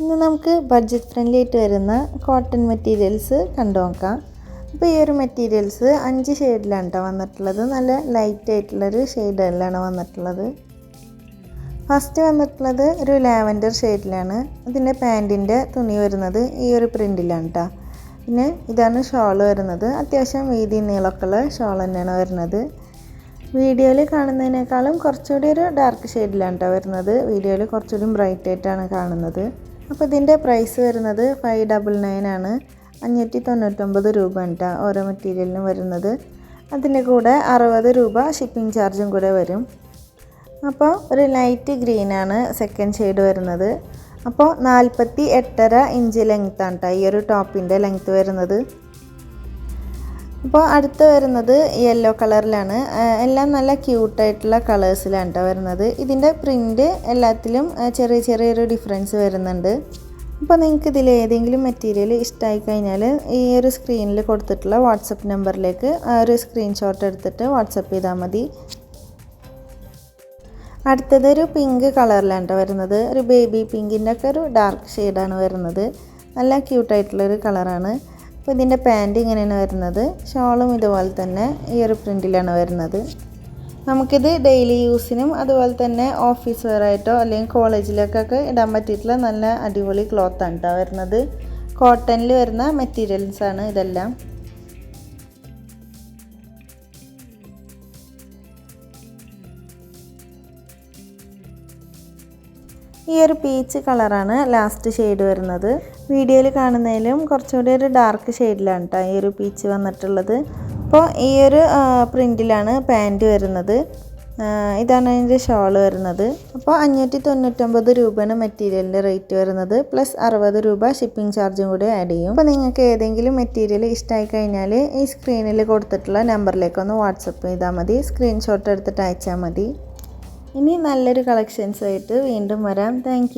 ഇന്ന് നമുക്ക് budget friendly ആയിട്ട് വരുന്ന കോട്ടൺ മെറ്റീരിയൽസ് കണ്ടു നോക്കാം. അപ്പോൾ ഈ ഒരു മെറ്റീരിയൽസ് അഞ്ച് ഷെയ്ഡിലാണ് കേട്ടോ വന്നിട്ടുള്ളത്. നല്ല ലൈറ്റ് ആയിട്ടുള്ളൊരു ഷെയ്ഡിലാണ് വന്നിട്ടുള്ളത്. ഫസ്റ്റ് വന്നിട്ടുള്ളത് ഒരു ലാവൻഡർ ഷെയ്ഡിലാണ് അതിന്റെ പാന്റിന്റെ തുണി വരുന്നത് ഈ ഒരു പ്രിന്റിലാണ് കേട്ടോ പിന്നെ ഇതാണ് ഷോൾ വരുന്നത്. അത്യാവശ്യം വീതി നീളക്കുള്ള ഷോൾ തന്നെയാണ് വരുന്നത്. വീഡിയോയിൽ കാണുന്നതിനേക്കാളും കുറച്ചുകൂടി ഒരു ഡാർക്ക് ഷെയ്ഡിലാണ് കേട്ടോ വരുന്നത്. വീഡിയോയിൽ കുറച്ചുകൂടി ബ്രൈറ്റ് ആയിട്ടാണ് കാണുന്നത്. അപ്പോൾ ഇതിന്റെ പ്രൈസ് വരുന്നത് ഫൈവ് ഡബിൾ നയൻ ആണ്. അഞ്ഞൂറ്റി തൊണ്ണൂറ്റൊമ്പത് രൂപ കേട്ടോ ഓരോ മെറ്റീരിയലിനും വരുന്നത്. അതിന്റെ കൂടെ അറുപത് രൂപ ഷിപ്പിംഗ് ചാർജും കൂടെ വരും. അപ്പോൾ ഒരു ലൈറ്റ് ഗ്രീൻ ആണ് സെക്കൻഡ് ഷെയ്ഡ് വരുന്നത്. അപ്പോൾ നാൽപ്പത്തി എട്ടര ഇഞ്ച് ലെങ്ത്താണ് കേട്ടോ ഈ ഒരു ടോപ്പിന്റെ ലെങ്ത്ത് വരുന്നത്. അപ്പോൾ അടുത്ത് വരുന്നത് യെല്ലോ കളറിലാണ് എല്ലാം നല്ല ക്യൂട്ടായിട്ടുള്ള കളേഴ്സിലാണ് കേട്ടോ വരുന്നത്. ഇതിന്റെ പ്രിന്റ് എല്ലാത്തിലും ചെറിയ ചെറിയൊരു ഡിഫറൻസ് വരുന്നുണ്ട്. അപ്പോൾ നിങ്ങൾക്ക് ഇതിൽ ഏതെങ്കിലും മെറ്റീരിയൽ ഇഷ്ടമായി കഴിഞ്ഞാൽ ഈ ഒരു സ്ക്രീനിൽ കൊടുത്തിട്ടുള്ള വാട്സപ്പ് നമ്പറിലേക്ക് ഒരു സ്ക്രീൻഷോട്ട് എടുത്തിട്ട് വാട്സപ്പ് ചെയ്താൽ മതി. അടുത്തത് ഒരു പിങ്ക് കളറിലാണ് വരുന്നത്. ഒരു ബേബി പിങ്കിന്റെ ഒക്കെ ഒരു ഡാർക്ക് ഷെയ്ഡാണ് വരുന്നത്. നല്ല ക്യൂട്ടായിട്ടുള്ളൊരു കളറാണ് അപ്പോൾ ഇതിന്റെ പാന്റ് ഇങ്ങനെയാണ് വരുന്നത്. ഷോളും ഇതുപോലെ തന്നെ ഈ ഒരു പ്രിന്റിലാണ് വരുന്നത്. നമുക്കിത് ഡെയിലി യൂസിനും അതുപോലെ തന്നെ ഓഫീസ് വെയർ ആയിട്ടോ അല്ലെങ്കിൽ കോളേജിലേക്കൊക്കെ ഇടാൻ പറ്റിയിട്ടുള്ള നല്ല അടിപൊളി ക്ലോത്താണ് കേട്ടോ വരുന്നത്. കോട്ടണിൽ വരുന്ന മെറ്റീരിയൽസാണ് ഇതെല്ലാം. ഈ ഒരു പീച്ച് കളറാണ് ലാസ്റ്റ് ഷെയ്ഡ് വരുന്നത്. വീഡിയോയിൽ കാണുന്നതിലും കുറച്ചുകൂടി ഒരു ഡാർക്ക് ഷെയ്ഡിലാണ് കേട്ടോ ഈ ഒരു പീച്ച് വന്നിട്ടുള്ളത്. അപ്പോൾ ഈ ഒരു പ്രിന്റിലാണ് പാന്റ് വരുന്നത്. ഇതാണ് അതിന്റെ ഷോൾ വരുന്നത്. അപ്പോൾ അഞ്ഞൂറ്റി തൊണ്ണൂറ്റൊമ്പത് രൂപയാണ് മെറ്റീരിയലിന്റെ റേറ്റ് വരുന്നത്. പ്ലസ് അറുപത് രൂപ ഷിപ്പിംഗ് ചാർജും കൂടി ആഡ് ചെയ്യും. അപ്പോൾ നിങ്ങൾക്ക് ഏതെങ്കിലും മെറ്റീരിയൽ ഇഷ്ടമായി കഴിഞ്ഞാൽ ഈ സ്ക്രീനിൽ കൊടുത്തിട്ടുള്ള നമ്പറിലേക്കൊന്ന് വാട്സപ്പ് ചെയ്താൽ മതി. സ്ക്രീൻഷോട്ട് എടുത്തിട്ട് അയച്ചാൽ മതി. ഇനി നല്ലൊരു കളക്ഷൻസായിട്ട് വീണ്ടും വരാം. താങ്ക്